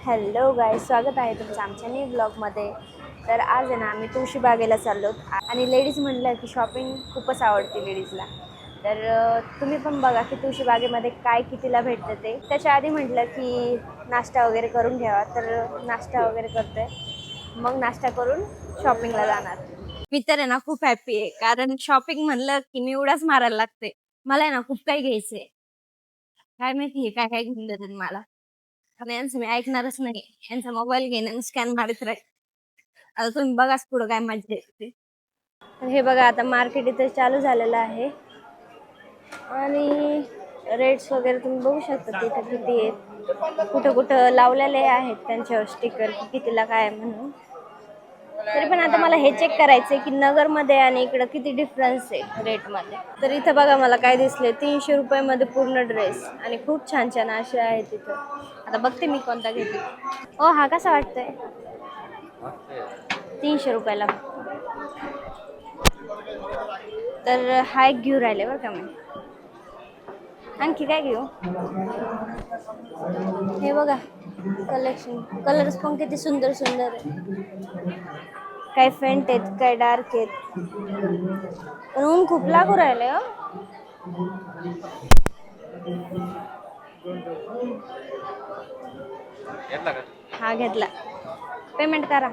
Hello गाय स्वागत आहे तुमचं आमच्या न्यू ब्लॉगमध्ये तर आज आहे ना आम्ही तुळशीबागेला चाललो आणि लेडीज म्हटलं की शॉपिंग खूपच आवडते लेडीजला तर तुम्ही पण बघा की तुळशीबागेमध्ये काय कितीला भेटतं ते. त्याच्या आधी म्हटलं की नाश्ता वगैरे करून घ्यावा. तर नाश्ता वगैरे करतोय. मग नाश्ता करून शॉपिंगला जाणार. मी तर आहे ना खूप हॅप्पी आहे. कारण शॉपिंग म्हणलं की मी उडाच मारायला लागते. मला आहे ना खूप काही घ्यायचंय. काय माहिती काय काय घेऊन देतात मला. कारण यांचं मी ऐकणारच नाही. यांचा मोबाईल घेणं स्कॅन मारत राहील आता तुम्ही बघाच पुढं काय मजा येते. हे बघा आता मार्केट इथे चालू झालेलं आहे. आणि रेट्स वगैरे तुम्ही बघू शकता तिथे किती आहेत. कुठं कुठं लावलेले आहेत त्यांच्यावर स्टिकर कितीला काय आहे म्हणून. तरी पण आता मला हे चेक करायचंय की नगरमध्ये आणि इकडं किती डिफरन्स आहे रेटमध्ये तर इथं बघा मला काय दिसले तीनशे रुपयामध्ये पूर्ण ड्रेस आणि खूप छान छान असे आहेत तिथं आता बघते मी कोणता घेते. ओ हा कसा वाटतोय? तीनशे रुपयाला. तर हा एक घेऊ राहिले बरं का मी. आणखी काय घेऊ? हे बघा. कलेक्शन. कलर्स पण किती सुंदर सुंदर आहे. काही फेंट आहेत काही डार्क आहेत. पण ऊन खूप लागू राहिले हो. हा घेतला. पेमेंट करा.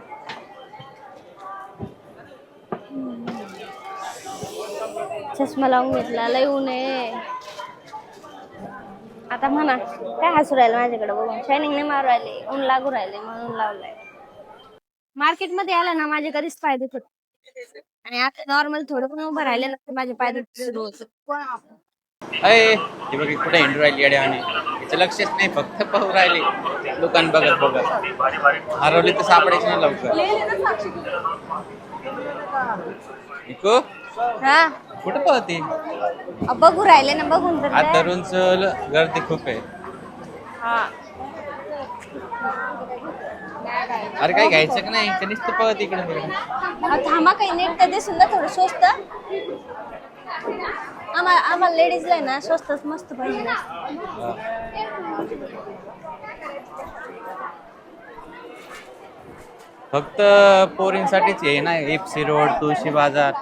चष्मा लावून घेतला. लय ऊन आहे. आता म्हणा काय हसू राहिलं माझ्याकडे बघून? शायनिंग नाही मारू राहिले ऊन लागू राहिले म्हणून लावलंय. मार्केटमध्ये आला ना माझे कधीच फायदे होत. आणि आता नॉर्मल थोडं पण उभं राहिले ना तर माझे फायदे सुरू होत. अय हे बघ कुठे हिंडू राहिली अड्यावाने याचं लक्षच नाही फक्त पाहू राहिले. दुकान बघत बघत. हरवली तर सापडायची नाही लवकर. इको? हा. कुठं पाहते अ, बघू राहिले ना बघून तर आज द्या. तरुणच गर्दी खूप आहे. हा. अरे काही घ्यायचं का नाही? का नुसतं पाहत इकडे तिकडे. अ, थांबा काही नेट तर दिसून ना थोडं स्वस्त. आम्हाला आम्हाला लेडीजला आहे ना स्वस्तच मस्त पाहिजे. फक्त पोरींसाठीच आहे ना एफसी रोड तुळशी बाजार.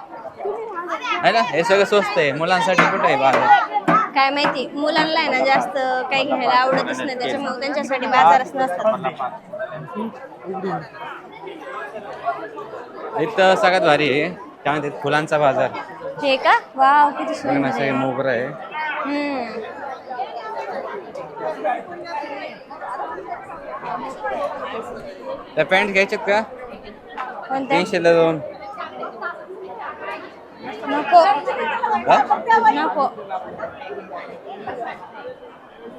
आहे ना? हे सगळं स्वस्त आहे. मुलांसाठी कुठे आहे बाजार काय माहिती? मुलांना आहे ना जास्त काही घ्यायला आवडतच नाही. त्याच्यामुळे त्यांच्यासाठी बाजारच नसतात. इथं सगळ्यात भारी आहे. काय म्हणतात? फुलांचा बाजार. हे का? वाव किती बघ सुंदर आहे. मोगरा आहे. हम्म. त्या पॅन्ट घ्यायच्यात का? कोणत्या? तीनशेला दोन. नको. हा? नको.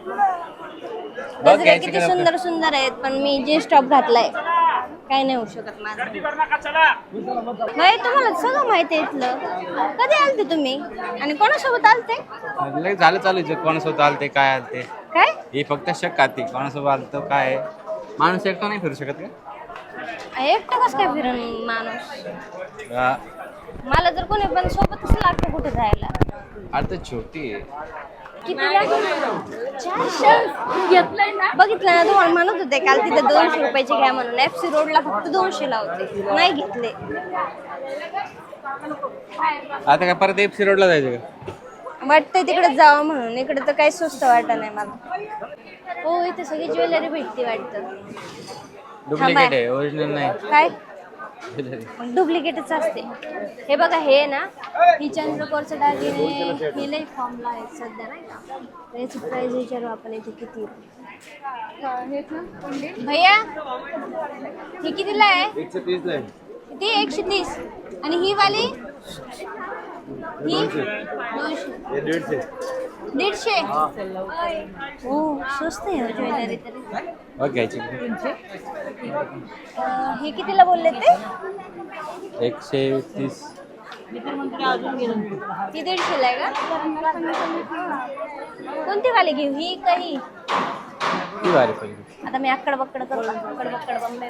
बघ गजरे घ्यायची किती का सुंदर सुंदर आहेत पण मी जीन्स टॉप घातलाय काही नाही होऊ शकत माझं. बाई तुम्हाला सगळं माहिती आहे इथलं. कधी आलते तुम्ही? आणि कोणासोबत आलते? लय झालं चालू आहे, कोणासोबत आलते काय आलते? काय? ही फक्त शक आती कोणासोबत आलतो काय? आहे. माणूस एकटा नाही फिरू शकत का? एकटं कसं काय फिरून माणूस? हा. मला जर कोणी पण सोबतच लागतं कुठे जायला. आता छोटी आहे. कितीला चारशे घेतलंय ना? बघितलं ना तुम्हाला म्हणत होते काल तिथे दोनशे रुपयाचे घ्या म्हणून. एफ सी रोडला फक्त दोनशे लावते. नाही घेतले. आता काय परत एफसी रोडला जायचं का? वाटतंय तिकडे जावं म्हणून. इकडे तर काही स्वस्त वाटत नाही मला. हो इथे सगळी ज्वेलरी भेटते वाटतं. डुप्लिकेट आहे ओरिजिनल नाही. काय? डुप्लिकेटच असते. हे बघा हे ना ही चंद्रकोरचं दागिने हे लई फॉर्मला आहेत सध्या नाही का? तर याची प्राइस विचारू आपण इथे किती भैया ही कितीला आहे? किती एकशे तीस. आणि ही वाली? ही दोनशे दीडशे हो। स्वस्त आहे ज्वेलरी। तरी बघ घ्यायची अं, हे कितीला बोलले ते? एकशे तीस। ती दीडशेला आहे का? कोणती वाली घेऊ? ही का ही? ती भारी पाहिजे आता मी आकड बक्कड करतो आकड बक्कड बंबे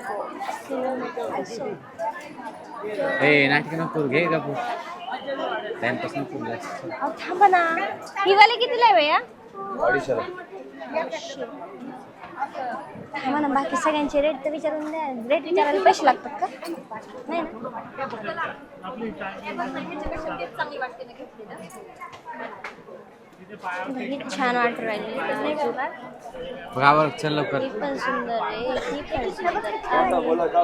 ए नाटक नको घे टाइमपास नको जास्त. अहो थांबा ना. ही वाली कितीला आहे भैया? अडीचशेला. म्हणा बाकी सगळ्यांचे रेट तर विचारून द्या. रेट विचारायला पैसे लागतात का? नाही ना? ही छान वाटू राहिली. चल लवकर. ही पण सुंदर आहे. ही पण सुंदर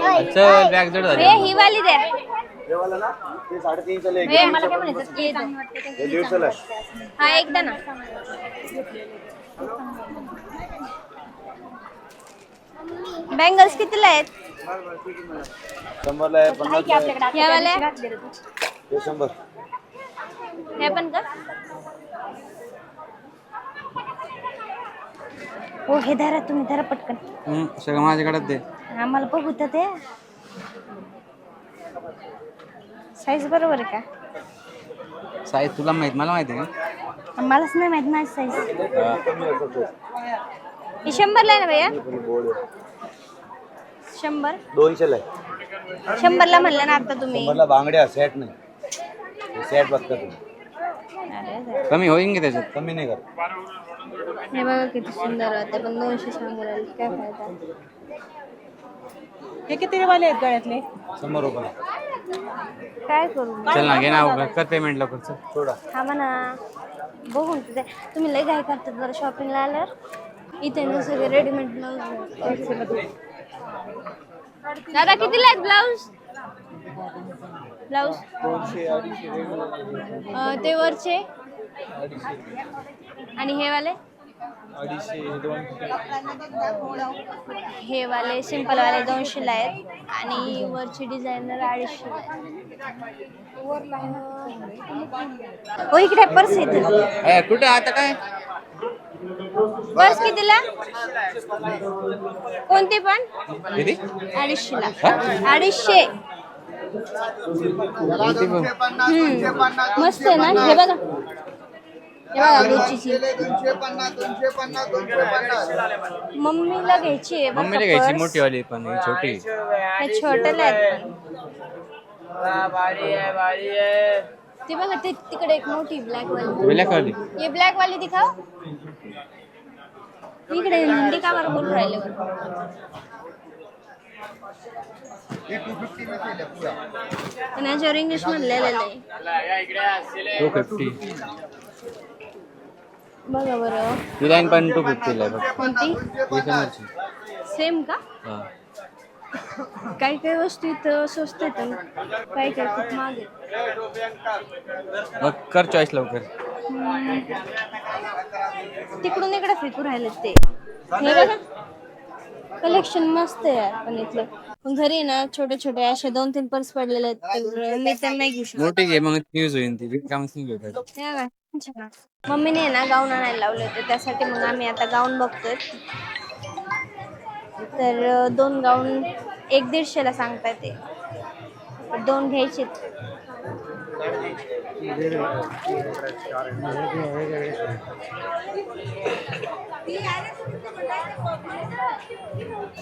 आहे. चल बॅग जड झाली. हे ही वाली ले हे मला काय म्हणायचं ये द्या. दीडशेला एकदा ना. बँगल्स कितीला आहेत? शंभरला आहे पन्नास या वाल्या हे शंभर. हे पण का हो हे धरा तुम्ही धरा पटकन. हम्म, सगळं माझ्याकडे दे. आम्हाला बघू तर ते साईज बरोबर आहे का? साईज तुला माहीत मला माहिती आहे मलाच नाही माहीत माझी साईज का ही शंभरला आहे ना भैया? शंभर? दोनशेला आहे. शंभरला म्हणलं ना आता तुम्ही. शंभरला बांगड्या सेट नाही. सेट बघता तुम्ही. कमी होईन की त्याच्यात? कमी नाही करत. हे बघा किती सुंदर होते पण दोनशे सांगू राहिले काय फायदा? हे किती वाले आहेत गळ्यातले? शंभर रुपये. काय करू? चल ना घे ना उगा. कर पेमेंट लवकर चल. सोडा. हा म्हणा. बघून तुझे तुम्ही लय काय करतात बरं शॉपिंगला आल्यावर. इथे ना सगळे रेडीमेड ब्लाऊज दादा कितीला आहेत ब्लाऊज ब्लाऊज? अं, ते वरचे? आणि हे वाले? हे वाले सिंपल वाले दोनशेला आहेत. आणि वरची डिझायनर अडीचशे. हो इकडे पर्स येते. ए, कुठं आता काय? पर्स कितीला? कोणती पण? किती? अडीचशेला. अडीचशे. मस्त आहे ना? हे बघा. हे बघा गुच्चीची मम्मीला घ्यायची आहे बघा मम्मीला घ्यायची पर्स. मोठी वाली पण ही छोटी. हे छोट्याला आहेत पण. ते बघा ते तिकडे एक मोठी ब्लॅक वाली ब्लॅक वाली ये ब्लॅक वाली दिखाओ इकडे हिंदी का बरं बोलून राहिले बरं? पण याच्यावर इंग्लिश म्हणलेलं आहे. टू फिफ्टी बघा बरं. डिझाईन पण टू फिफ्टीला आहे बघ कोणती? समोरची सेम का? हा. काही काही वस्तू इथं स्वस्त आहेत काही काही खूप महाग आहेत. कर चॉईस लवकर. तिकडून इकडे फेकू राहिले ते. हे बघा. कलेक्शन मस्त आहे पण इथलं. पण घरी ना छोटे छोटे असे दोन तीन पर्स पडलेले आहेत तर मी तर नाही घेऊ शकत. मोठी घे मग यूज होईल ती काम नाही. मम्मीने ना गाऊन आणायला लावले होते त्यासाठी मग आम्ही आता गाऊन बघतोय. तर अं, दोन गाऊन एक दीडशेला सांगताय ते दोन घ्यायचे.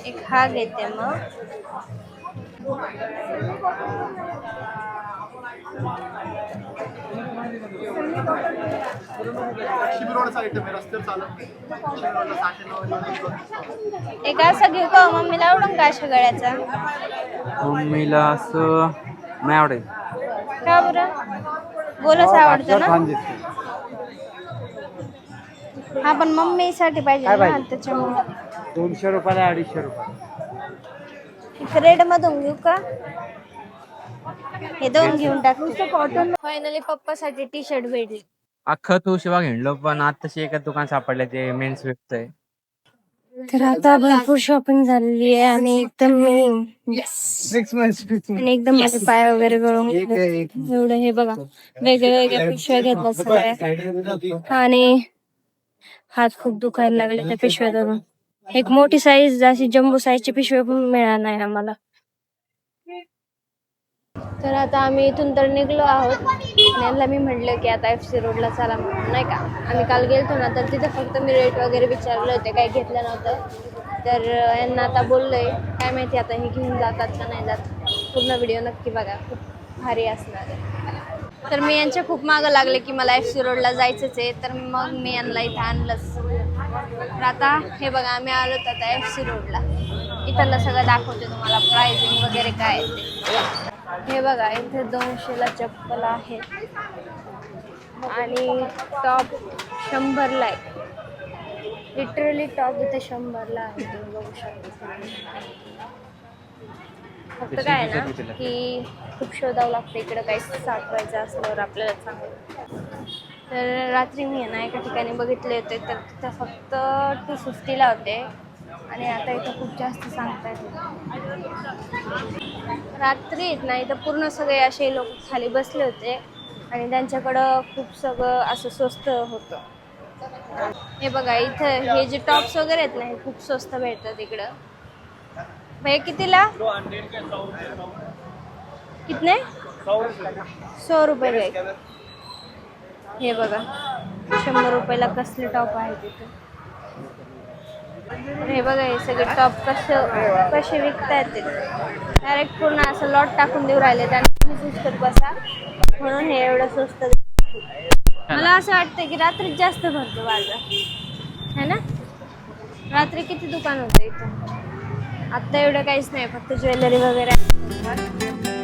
एक हा घेते मग. एक असा घेऊ का हो? मम्मीला आवडून का अशा गळ्याचा? मम्मीला असं नाही आवडेल का बरं? गोलच आवडतं ना? हा पण मम्मीसाठी पाहिजे ना त्याच्यामुळे. दोनशे रुपयाला अडीचशे रुपये. रेड मधून घेऊ का? हे दोन घेऊन टाकतो कॉटन फायनली पप्पासाठी टी शर्ट भेटली. अख्खं तू शिवा घेणलो पण आताशी एका दुकान सापडलं ते मेन्स आहे. तर आता भरपूर शॉपिंग झालेली आहे आणि एकदम मी आणि एकदम माझे पाय वगैरे गळून गेले. एवढं हे बघा. वेगळ्या वेगळ्या पिशव्या घेतल्या सगळ्या. आणि हात खूप दुखायला लागले त्या पिशव्या धरून. एक मोठी साईज अशी जम्बो साईजची पिशवी पण मिळणार नाही आम्हाला. तर आता आम्ही इथून तर निघलो आहोत. आणि यांना मी म्हटलं की आता एफ सी रोडला चला म्हणून नाही का? आम्ही काल गेलतो ना तर तिथे फक्त मी रेट वगैरे विचारले होते काही घेतलं नव्हतं. तर यांना आता बोललोय काय माहिती आता हे घेऊन जातात का नाही जात? पूर्ण व्हिडिओ नक्की बघा खूप भारी असणार आहे. तर मी यांच्या खूप मागं लागले की मला एफ सी रोडला जायचंच आहे. तर मग मी यांना इथं आणलंच. तर आता हे बघा आम्ही आलो आता एफ सी रोडला इथलं सगळं दाखवते तुम्हाला प्राइसिंग वगैरे काय ते. हे बघा इथे दोनशेला चप्पल आहेत आणि टॉप शंभरला आहे. लिटरली टॉप इथे शंभरला आहे तुम्ही बघू शकता. फक्त काय आहे ना की खूप शोधावं लागतं इकडं काही साठवायचं असल्यावर आपल्याला चांगलं. तर रात्री मी आहे ना एका ठिकाणी बघितले होते तर तिथं फक्त टू फिफ्टीला होते. आणि आता इथं खूप जास्त सांगतायत. रात्री आहेत ना इथं पूर्ण सगळे असे लोक खाली बसले होते. आणि त्यांच्याकडं खूप सगळं असं स्वस्त होतं. हे बघा इथं हे जे टॉप्स वगैरे आहेत ना हे खूप स्वस्त भेटतात इकडं. भैया कितीला? कितने? सौ रुपये. का हे बघा शंभर रुपयाला कसले टॉप आहे तिथे हे बघा हे सगळे टॉप कसं कसे विकतायत ते. डायरेक्ट पूर्ण असं लॉट टाकून देऊ राहिले त्यांना करत बसा. म्हणून हे एवढं स्वस्त. मला असं वाटतं की रात्रीच जास्त भरतो बाजार. है ना? रात्री किती दुकान होतं इथं? आत्ता एवढं काहीच नाही फक्त ज्वेलरी वगैरे